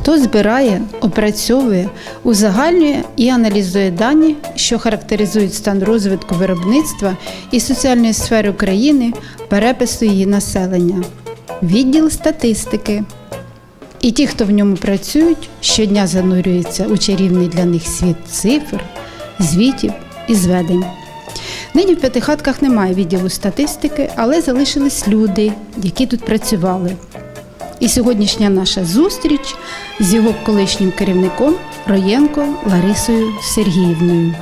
Хто збирає, опрацьовує, узагальнює і аналізує дані, що характеризують стан розвитку виробництва і соціальної сфери України, перепису її населення, відділ статистики. І ті, хто в ньому працюють, щодня занурюються у чарівний для них світ цифр, звітів і зведень. Нині в п'ятихатках немає відділу статистики, але залишились люди, які тут працювали. І сьогоднішня наша зустріч з його колишнім керівником Роєнко Ларисою Сергіївною.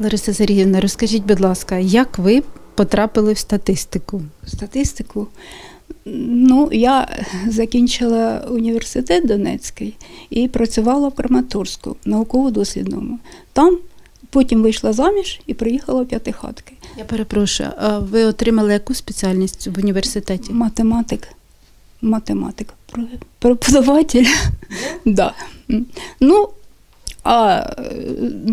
Лариса Сергіївна, розкажіть, будь ласка, як ви потрапили в статистику? статистику. Ну, я закінчила університет Донецький і працювала в Краматорську, науково-дослідному. Там потім вийшла заміж і приїхала в п'ятихатки. Я перепрошую, а ви отримали яку спеціальність в університеті? Математик. Математик. Про- Преподаватель. Да. Ну, а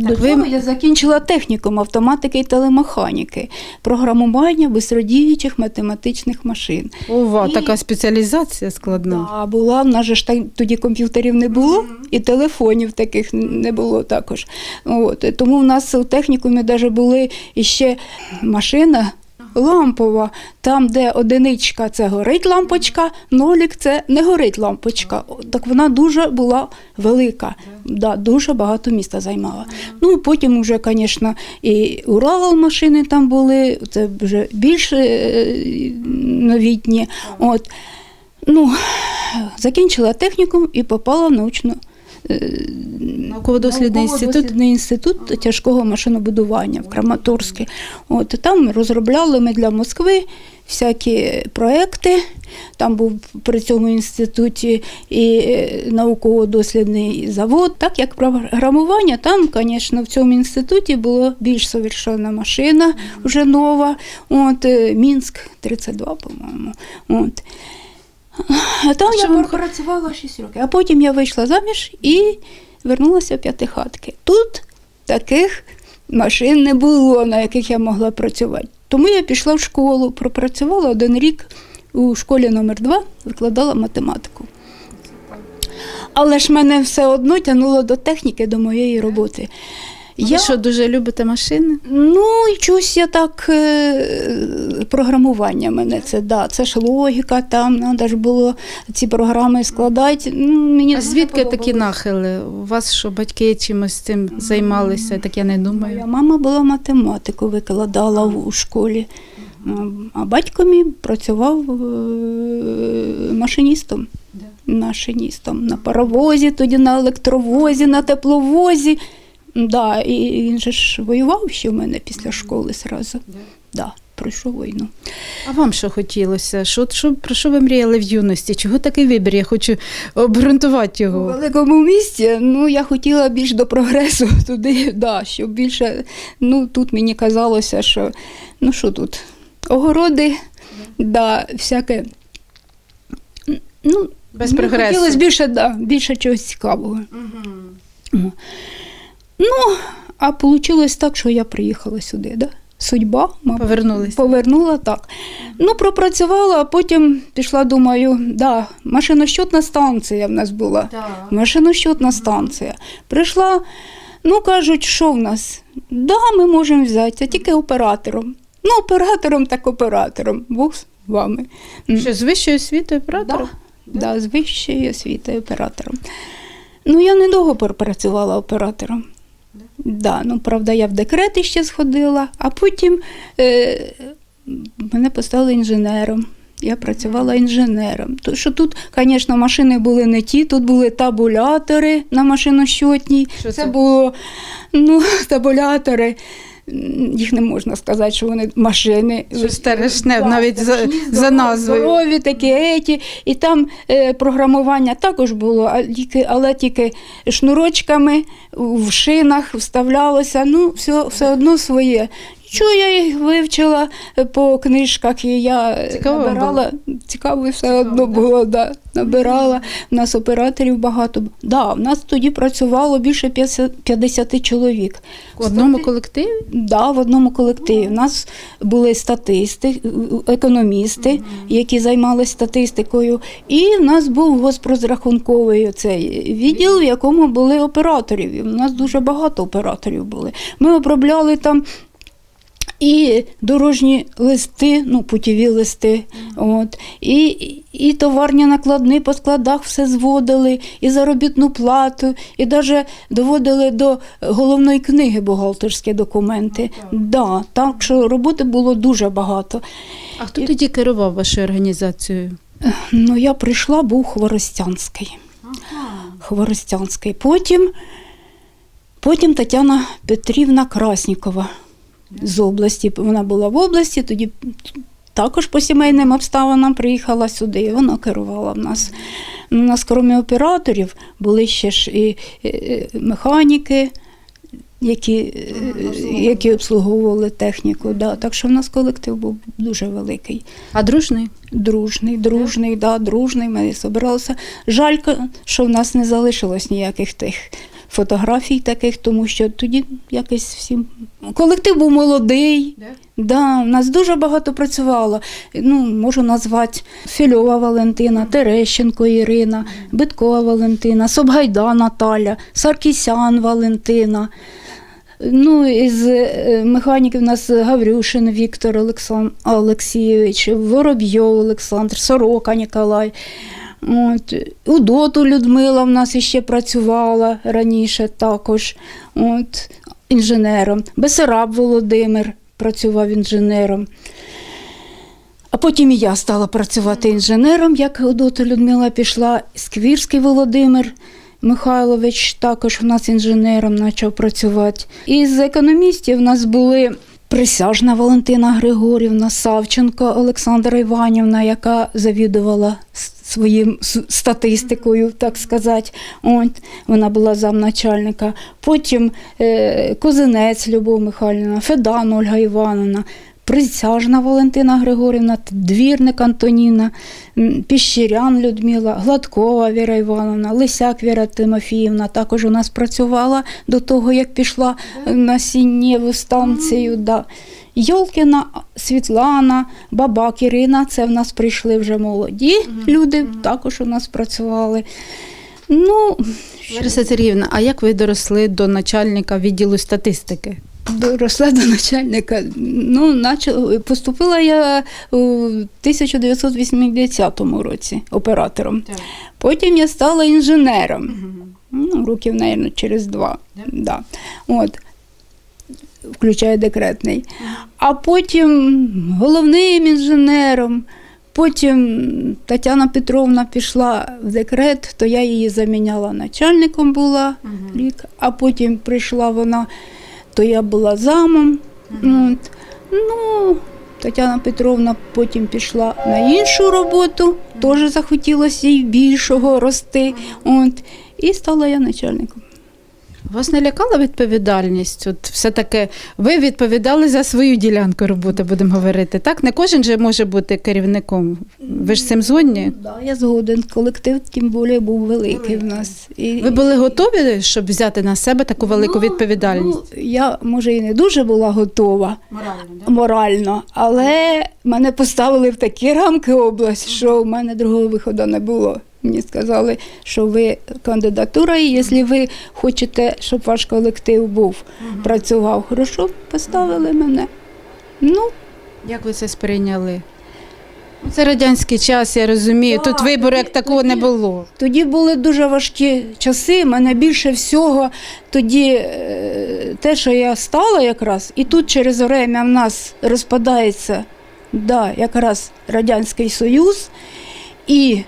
Так ви- я закінчила технікум автоматики і телемеханіки, програмування бистродіючих математичних машин. Ова, І- така спеціалізація складна. А була, в нас же ж так, тоді комп'ютерів не було, і телефонів таких не було також. От, тому в нас у технікумі навіть були іще машина. Лампова, там, де одиничка це горить лампочка, нолік це не горить лампочка. Так вона дуже була велика, да, дуже багато міста займала. Ну потім вже, звісно, і Урал машини там були, це вже більш е, новітні. От. Ну, закінчила технікум і попала в научну Науково-дослідний інститут. науково-дослідний інститут тяжкого машинобудування в Краматорську. От там розробляли ми для Москви всякі проекти. Там був при цьому інституті і е, науково-дослідний завод. Так як програмування, там, звісно, в цьому інституті була більш совершенна машина, вже нова. От, е, Мінськ 32, по-моєму. От. А там А я що працювала 6 років. А потім я вийшла заміж і вернулася в п'ятихатки. Тут таких машин не було, на яких я могла працювати. Тому я пішла в школу, пропрацювала один рік у школі номер 2 викладала математику. Але ж мене все одно тягнуло до техніки, до моєї роботи. Ви що, дуже любите машини? Ну, і чусь я так е, програмування мене це, да. Це ж логіка, там треба ж було ці програми складати. Ну, мені А звідки такі нахили? У вас що, батьки чимось цим займалися? Так я не Моя думаю. мама була математику, викладала у школі. А батько мій працював е, машиністом. Машиністом на паровозі, тоді на електровозі, на тепловозі. Да, і він же ж воював ще в мене після школи зразу. Да, пройшов війну. А вам що хотілося? Що, що, про що ви мріяли в юності? Чого такий вибір? Я хочу обґрунтувати У його. великому місті ну, я хотіла більш до прогресу туди, да, щоб більше. Ну, тут мені казалося, що ну що тут, огороди, да, всяке. Ну, Без прогресу. Хотілося більше, да, більше чогось цікавого. О. Ну, а вийшло так, що я приїхала сюди, да? Судьба, мабуть. Повернулися. Повернула так. Ну, пропрацювала, а потім пішла, думаю, да, машинощотна станція в нас була. Машинощотна станція. Прийшла, ну кажуть, що в нас? Да, ми можемо взяти, а тільки оператором. Ну, оператором так оператором. Бог з вами. Що, з вищою освітою оператором? Да, да, з вищої освіти оператором. Ну, я недовго працювала оператором. Да, ну, правда, я в декрети ще сходила, а потім е, мене поставили інженером. Я працювала інженером. То, що тут, звісно, машини були не ті, тут були табулятори на машинощотній. Що це це? було ну, табулятори. Їх не можна сказати, що вони машини. Щось страшне, Да, навіть за, за здорові, назвою. Здорові такі еті. І там е, програмування також було, а тільки, але тільки шнурочками в шинах вставлялося. Ну, все, все одно своє. Що я їх вивчила е, по книжках, і я Цікаво вам набирала. Цікаво все одно було, да. набирала. У нас операторів багато. Да, у нас тоді працювало більше 50 50 чоловік. В одному колективі? Да, в одному колективі. У нас були статисти, економісти, які займалися статистикою, і в нас був госпрозрахунковий цей відділ, в якому були операторів. І У нас дуже багато операторів були. Ми обробляли там. І дорожні листи, ну, путіві листи, от, і, і товарні накладни по складах все зводили, і заробітну плату, і навіть доводили до головної книги бухгалтерські документи. Да, так що роботи було дуже багато. А хто тоді керував вашою організацією? Ну, я прийшла, був Хворостянський. Хворостянський. Потім, потім Тетяна Петрівна Краснікова з області. Вона була в області, тоді також по сімейним обставинам приїхала сюди, і вона керувала в нас. Ну, У нас, крім операторів, були ще ж і механіки. Які, е, які обслуговували техніку, да. так що в нас колектив був дуже великий. А дружний? Дружний, дружний, да, дружний. Ми збиралися. Жаль, що в нас не залишилось ніяких тих фотографій таких, тому що тоді якось всім. Колектив був молодий. Да, у нас дуже багато працювало. Ну, можу назвати Фільова Валентина, Терещенко Ірина, Биткова Валентина, Собгайда Наталя, Саркісян Валентина. Ну, із е, механіків у нас Гаврюшин Віктор Олексан... Олексійович, Воробйов Олександр, Сорока Ніколай. От. Удоту Людмила в нас іще працювала раніше також от, інженером. Бесараб Володимир працював інженером. А потім і я стала працювати інженером, як Удота Людмила пішла. Сквірський Володимир Михайлович також у нас інженером почав працювати. Із економістів у нас були присяжна Валентина Григорівна, Савченко Олександра Іванівна, яка завідувала своїм статистикою, так сказати. От, вона була замначальника. Потім е, Козинець Любов Михайлівна, Федан Ольга Івановна. Присяжна Валентина Григорівна, двірник Антоніна, Піщерян Людмила, Гладкова Віра Івановна, Лисяк Віра Тимофіївна також у нас працювала до того, як пішла на сіннєву станцію. Да. Йолкіна Світлана, Бабак Ірина, це в нас прийшли вже молоді люди, також у нас працювали. Ну, Лариса Сергіївна, а як ви доросли до начальника відділу статистики? Доросла до начальника. Ну, начал, поступила я у 1980 році оператором. Потім я стала інженером. Ну, років, мабуть, через два. Да. От. Включає декретний. А потім головним інженером. Потім Тетяна Петровна пішла в декрет, то я її заміняла начальником була рік, а потім прийшла вона, то я була замом. От. Ну, Тетяна Петровна потім пішла на іншу роботу, теж захотілося їй більшого рости. От. І стала я начальником. Вас не лякала відповідальність? От все-таки ви відповідали за свою ділянку роботи, будемо говорити. Так, не кожен же може бути керівником. Ви ж з цим згодні? Да, я згоден. Колектив, тим більше, був великий в нас. І, Ви були готові, щоб взяти на себе таку велику Ну, відповідальність? Ну, я, може, і не дуже була готова морально, але мене поставили в такі рамки область, що в мене другого виходу не було. Мені сказали, що ви кандидатура, і якщо ви хочете, щоб ваш колектив був, працював хорошо, поставили мене. Ну, Як ви це сприйняли? Ну, Це радянський час, я розумію. Тут вибору як тоді- такого не було. Тоді були дуже важкі часи. Мене більше всього тоді е, те, що я стала якраз, і тут через время в нас розпадається да, якраз Радянський Союз і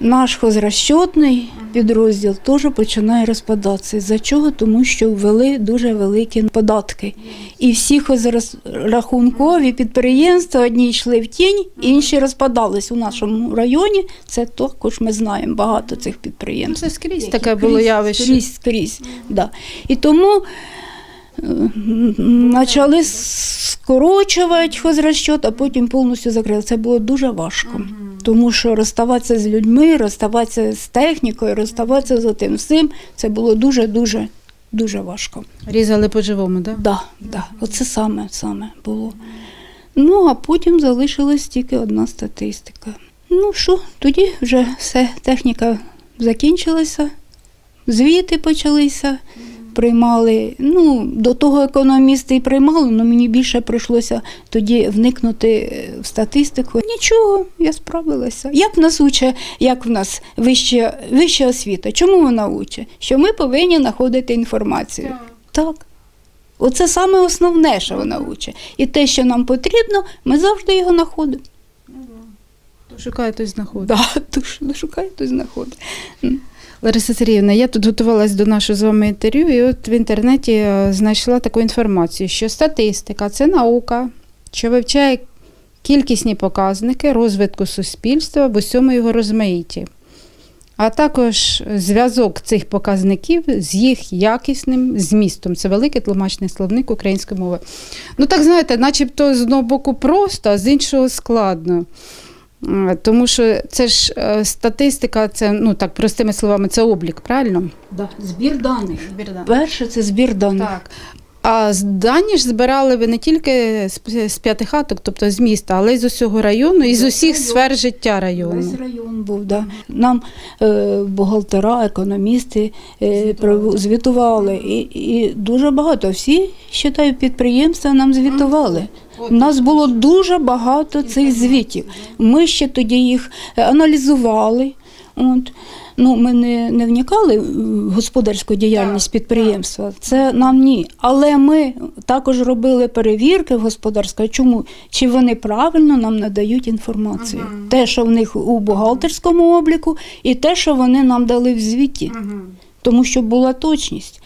наш хозрасчетний підрозділ теж починає розпадатися. За чого? Тому що ввели дуже великі податки. І всі хозрахункові підприємства одні йшли в тінь, інші розпадались у нашому районі. Це також ми знаємо багато цих Ну, підприємств. Це скрізь таке було явище. Скрізь, скрізь. Да. І тому почали скорочувати хозрасчет, а потім повністю закрили. Це було дуже важко. Тому що розставатися з людьми, розставатися з технікою, розставатися з тим всім, це було дуже-дуже дуже важко. Різали по-живому, так? Да, да, оце саме, саме було. Ну, а потім залишилась тільки одна статистика. Ну що, тоді вже все, техніка закінчилася, звіти почалися, приймали. Ну, до того економісти і приймали, але мені більше прийшлося тоді вникнути е, в статистику. Нічого, я справилася. Як в нас учить, як в нас вища, вища освіта? Чому вона учить? Що ми повинні знаходити інформацію. Так. Оце саме основне, що вона учить. І те, що нам потрібно, ми завжди його знаходимо. Шукає, той знаходить. Да, то шукає, то знаходить. Лариса Сергіївна, я тут готувалась до нашого з вами інтерв'ю, і от в інтернеті е, знайшла таку інформацію, що статистика це наука, що вивчає кількісні показники розвитку суспільства в усьому його розмаїтті, а також зв'язок цих показників з їх якісним змістом. Це великий тлумачний словник української мови. Ну так знаєте, начебто з одного боку просто, а з іншого складно. Е, Тому що це ж е, статистика, це ну так простими словами, це облік, правильно? Да. Збір даних. Перше це збір даних. Так. А з- дані ж збирали ви не тільки з, з п'яти хаток, тобто з міста, але й з усього району і з усіх район. сфер життя району. Весь район був, да. Нам е, бухгалтера, економісти е, прив- звітували. І, і дуже багато. Всі, вважаю, підприємства нам звітували. У нас було дуже багато цих звітів. Ми ще тоді їх е, аналізували. От. Ну, ми не, не вникали в господарську діяльність підприємства. Це нам ні. Але ми також робили перевірки в господарська. Чому? Чи вони правильно нам надають інформацію? Те, що в них у бухгалтерському обліку, і те, що вони нам дали в звіті. Тому що була точність.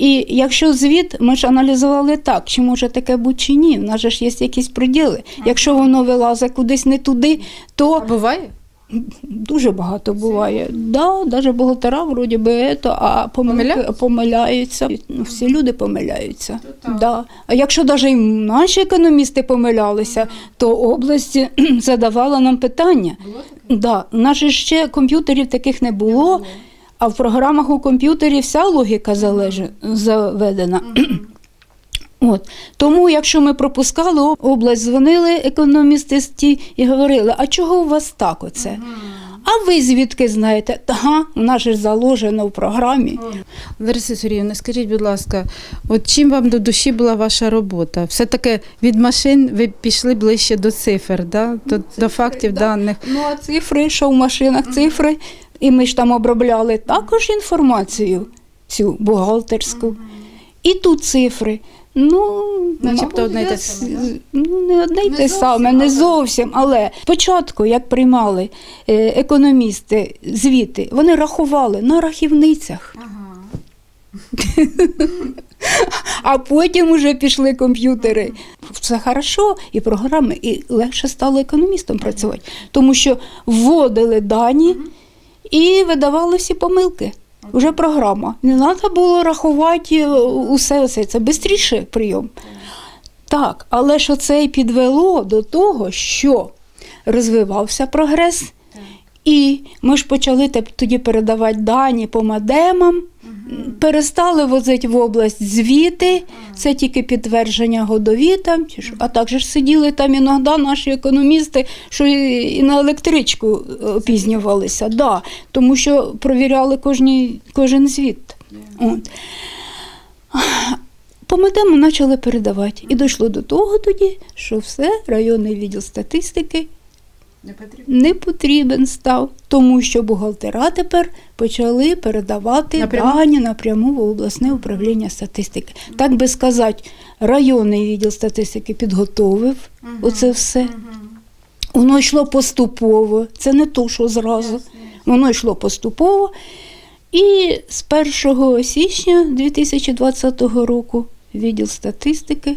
І якщо звіт, ми ж аналізували так, чи може таке бути чи ні. У нас же ж є якісь приділи. Якщо воно вилазить кудись не туди, то Буває? Дуже багато буває. Да, навіть бухгалтера вроді би ето, а помилки Помиляються? помиляються. Ну, всі люди помиляються. Да. А якщо навіть і наші економісти помилялися, то область задавала нам питання. Да, у нас ще комп'ютерів таких не було, а в програмах у комп'ютері вся логіка залежить, заведена. От. Тому, якщо ми пропускали область, дзвонили економісти і говорили, а чого у вас так оце? А ви звідки знаєте? Ага, у нас же ж заложено в програмі. Лариса Сергіївна, скажіть, будь ласка, от чим вам до душі була ваша робота? Все-таки від машин ви пішли ближче до цифр, да? до, до фактів да. даних. Ну, а цифри, що в машинах цифри, і ми ж там обробляли також інформацію, цю бухгалтерську. І тут цифри. Ну, Начебто одне й те саме, Ну, не одне й те саме, не зовсім. Але спочатку, як приймали е, економісти звіти, вони рахували на рахівницях. А потім вже пішли комп'ютери. Це хорошо, і програми, і легше стало економістам працювати, тому що вводили дані і видавали всі помилки. Вже програма. Не треба було рахувати е, усе це. Це швидший прийом. Так, але що це і підвело до того, що розвивався прогрес, і ми ж почали тоді передавати дані по модемам, перестали возити в область звіти, це тільки підтвердження годові там, а також сиділи там іноді наші економісти, що і на електричку е, опізнювалися, да, тому що провіряли кожні, кожен звіт. От. По модему почали передавати. І дійшло до того тоді, що все, районний відділ статистики Не потрібно. не потрібен став, тому що бухгалтера тепер почали передавати Напряму? дані напряму в обласне управління статистики. Так би сказати, районний відділ статистики підготовив оце все. Воно йшло поступово, це не то, що зразу. Воно йшло поступово. І з 1 січня 2020 року відділ статистики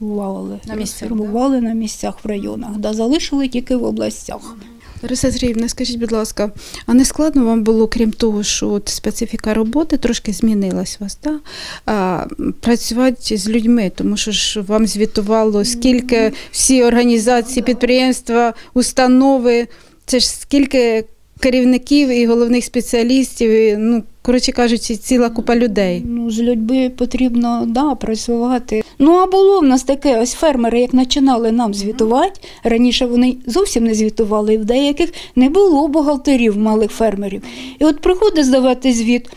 розфірмували. На місцях, розфірмували на місцях в районах, да, залишили тільки в областях. Лариса Сергіївна, скажіть, будь ласка, а не складно вам було, крім того, що от специфіка роботи трошки змінилась у вас, так? А, працювати з людьми, тому що ж вам звітувало, скільки всі організації, підприємства, установи, це ж скільки керівників і головних спеціалістів, і, ну, коротше кажучи, ціла купа людей. Ну, з людьми потрібно да, працювати. Ну, а було в нас таке, ось фермери, як починали нам звітувати, раніше вони зовсім не звітували, і в деяких не було бухгалтерів малих фермерів. І от приходить здавати звіт,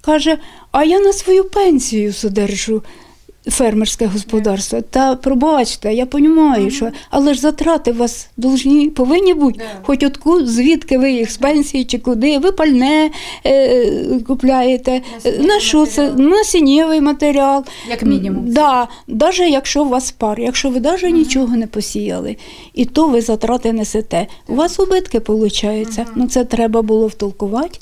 каже, а я на свою пенсію содержу. Фермерське господарство. Та пробачте, я розумію, що але ж затрати у вас должні, повинні бути. Хоч отку, звідки ви їх з пенсії чи куди, ви пальне е, купляєте. На що це? Насіннєвий матеріал. Як мінімум. Да, навіть якщо у вас пар, якщо ви навіть нічого не посіяли, і то ви затрати несете. У вас убитки виходить. Ну це треба було втолкувати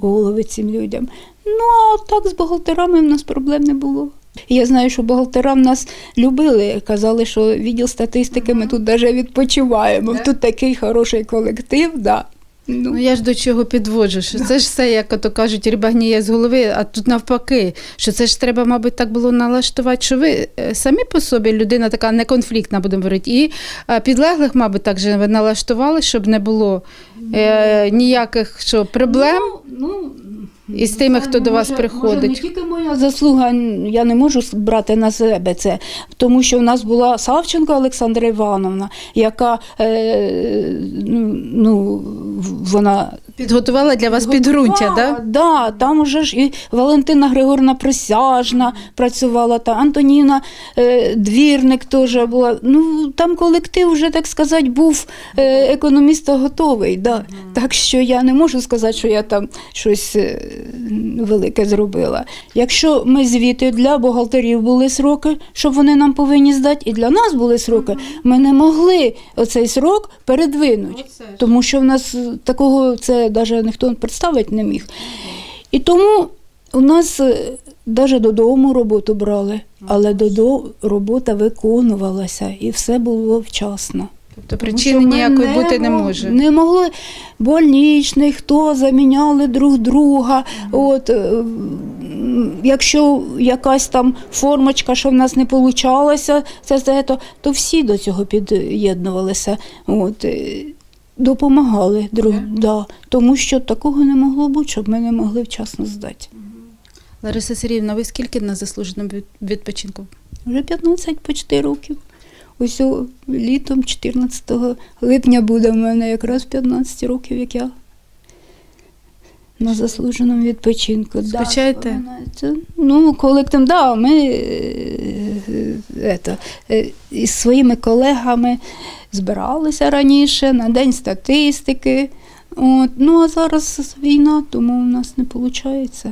голови цим людям. Ну а так з бухгалтерами в нас проблем не було. Я знаю, що бухгалтера в нас любили, казали, що відділ статистики ми тут навіть відпочиваємо. Тут такий хороший колектив. Да. Ну Ну, я ж до чого підводжу, що це ж все, як ото кажуть, риба гніє з голови, а тут навпаки, що це ж треба, мабуть, так було налаштувати, що ви е, самі по собі людина така неконфліктна, будемо говорити, і е, підлеглих, мабуть, так же ви налаштували, щоб не було е, ніяких що, проблем. Ну, ну, із тими, хто до вас може- приходить. Може, не тільки моя заслуга, я не можу брати на себе це, тому що в нас була Савченко Олександра Івановна, яка е, ну, ну, вона Підготувала для вас підґрунтя, да? да? Да, там уже ж і Валентина Григорівна Присяжна працювала, та Антоніна е, Двірник теж була. Ну, там колектив вже, так сказати, був е, економіста готовий. Да. Так що я не можу сказати, що я там щось е, велике зробила. Якщо ми звіти для бухгалтерів були сроки, щоб вони нам повинні здати, і для нас були сроки, ми не могли оцей срок передвинути. Тому що в нас такого це навіть ніхто представити не міг. І тому у нас навіть додому роботу брали, але додому робота виконувалася і все було вчасно. Тобто причини ніякої бути не може. Не могли больничний, хто заміняли друг друга. От, е, якщо якась там формочка, що в нас не получалося, це, це то, то всі до цього під'єднувалися. От, е, допомагали друг, да, тому що такого не могло бути, щоб ми не могли вчасно здати. Лариса Сергіївна, ви скільки на заслуженому від- відпочинку? Вже 15 почти років. Ось літом 14 липня буде в мене якраз 15 років, як я на заслуженому відпочинку. Да, Скучаєте? Ну, колектив, да, ми е, е, ето, е, із своїми колегами збиралися раніше на День статистики. От, ну а зараз війна, тому у нас не виходить.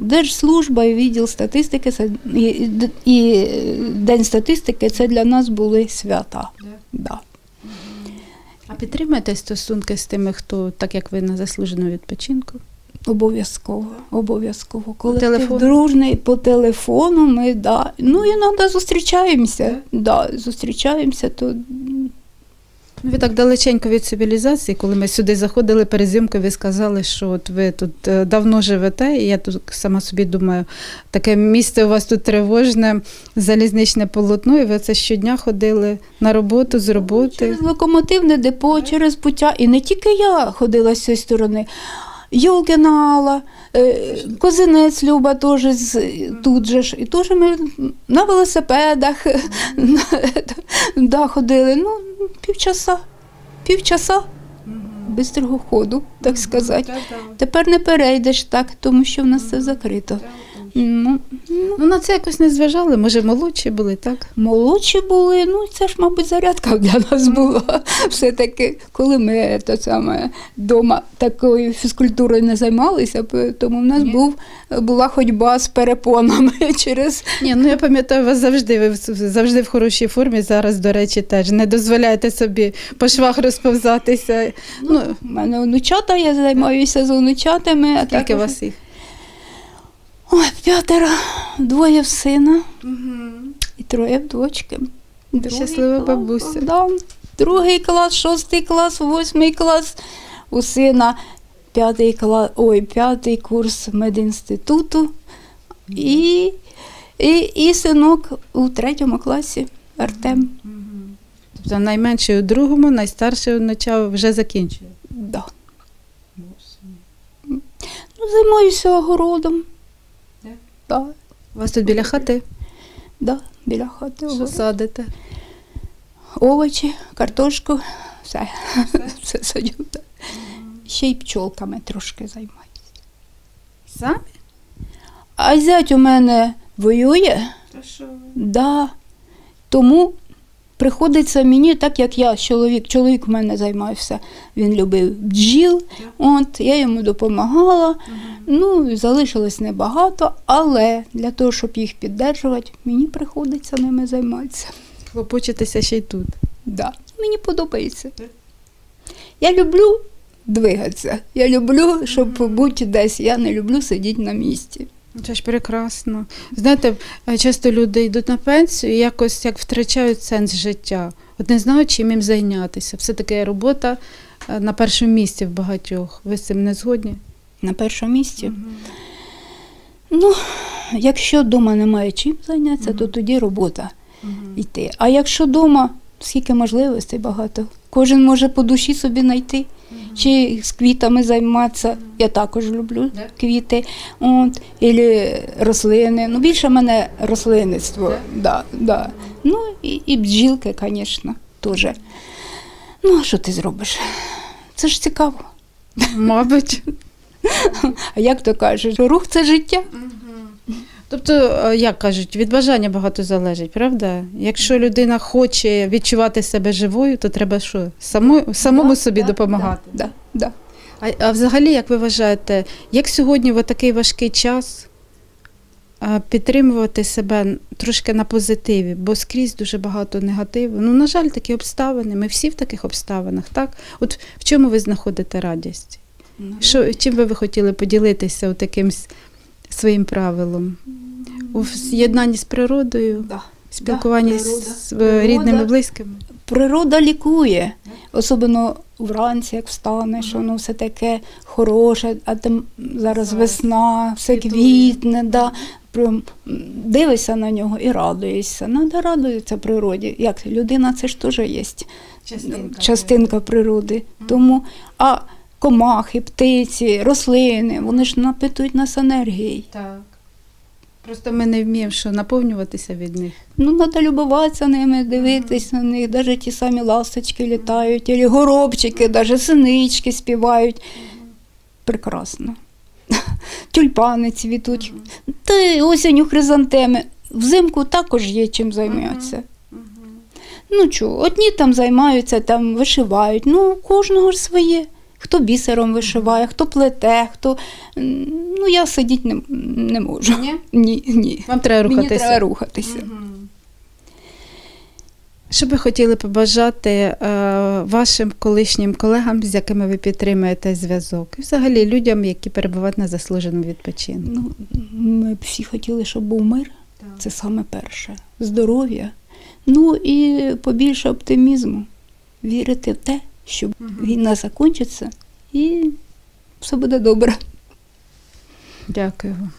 Держслужба і відділ статистики це, і, і, День статистики це для нас були свята. Да. А підтримуєте стосунки з тими, хто, так як ви на заслуженому відпочинку? Обов'язково, обов'язково. Колектив телефону? дружний по телефону ми да. Ну іноді зустрічаємося. Да, зустрічаємося, то Ну, ви так далеченько від цивілізації, коли ми сюди заходили перед ви сказали, що от ви тут е, давно живете, і я тут сама собі думаю, таке місце у вас тут тривожне, залізничне полотно, і ви це щодня ходили на роботу з роботи. Через локомотивне депо, через пуття. І не тільки я ходила з цієї сторони. Йолкіна Алла, е, Козинець Люба теж з, тут же ж. І теж ми на велосипедах да, ходили. Ну, півчаса. Півчаса бистрого ходу, так сказати. Тепер не перейдеш так, тому що в нас це закрито. Ну, Ну, на це якось не зважали, може, молодші були, так? Молодші були, ну це ж, мабуть, зарядка для нас була. Все-таки, коли ми то саме вдома такою фізкультурою не займалися, тому в нас був, була ходьба з перепонами через Ні, ну я пам'ятаю вас завжди. Ви в- завжди в хорошій формі. Зараз, до речі, теж не дозволяєте собі по швах розповзатися. Ну, У мене онучата, я займаюся з онучатами. А скільки у вас їх? Ой, п'ятеро, двоє в сина і троє в дочки. Другий Щаслива клас, бабуся. Богдан. другий клас, шостий клас, восьмий клас, у сина п'ятий клас, ой, п'ятий курс медінституту. І, і, і синок у третьому класі Артем. Тобто найменший у другому, найстарший вноча вже закінчує. Да. Ну, займаюся огородом. Да, У вас тут біля хати? да, біля хати. Що садите? Овочі, картошку, все. все садю. да. Ще й пчолками трошки займаюся. Самі? А зять у мене воює, да. тому приходиться мені, так як я, чоловік, чоловік в мене займався, він любив бджіл, от, я йому допомагала. Ну, залишилось небагато, але для того, щоб їх піддержувати, мені приходиться ними займатися. Хлопочетеся ще й тут. Да. Мені подобається. Я люблю двигатися. Я люблю, щоб бути десь. Я не люблю сидіти на місці. Це ж прекрасно. Знаєте, е, часто люди йдуть на пенсію і якось як втрачають сенс життя. От не знають, чим їм зайнятися. Все-таки робота е, на першому місці в багатьох. Ви з цим не згодні? На першому місці. Ну, якщо вдома немає чим зайнятися, то тоді робота йти. А якщо вдома, скільки можливостей багато. Кожен може по душі собі знайти. Чи з квітами займатися. Я також люблю квіти. От, і рослини. Ну, більше в мене рослинництво. Да, да. Ну і, і бджілки, звісно, теж. Ну, а що ти зробиш? Це ж цікаво. Мабуть. А як то кажуть, рух це життя. Тобто, е, як кажуть, від бажання багато залежить, правда? Якщо людина хоче відчувати себе живою, то треба що? Само, самому Да, собі да, допомагати. Да, да. А, а взагалі, як ви вважаєте, як сьогодні в такий важкий час підтримувати себе трошки на позитиві, бо скрізь дуже багато негативу. Ну, на жаль, такі обставини. Ми всі в таких обставинах, так? От в чому ви знаходите радість? Що, чим би ви хотіли поділитися от якимсь своїм правилом? У з'єднанні з природою, Да. спілкуванні Да, з рідними, Природа. близькими? Природа лікує, особливо вранці, як встанеш, воно все таке хороше, а там зараз Зараз весна, все квітне, да. Прям дивишся на нього і радуєшся. Надо радуватися природі. Як людина, це ж теж є частинка природи. Тому, а комахи, птиці, рослини, вони ж напитують нас енергією. Так. Просто ми не вміємо що наповнюватися від них. Ну, треба любуватися ними, дивитись на них. Навіть ті самі ласточки літають, або горобчики, навіть синички співають. Прекрасно. Тюльпани цвітуть. Та й осінню хризантеми. Взимку також є чим займатися. Ну чого, одні там займаються, там вишивають. Ну, у кожного ж своє. Хто бісером вишиває, хто плете, хто. Ну, я сидіти не, не можу. Ні? Ні, ні. Вам треба Мені рухатися. треба рухатися. Що би хотіли побажати е, вашим колишнім колегам, з якими ви підтримуєте зв'язок, і взагалі людям, які перебувають на заслуженому відпочинку? Ну, ми б всі хотіли, щоб був мир. Це саме перше. Здоров'я. Ну і побільше оптимізму. Вірити в те, що війна закінчиться і все буде добре. Дякую вам.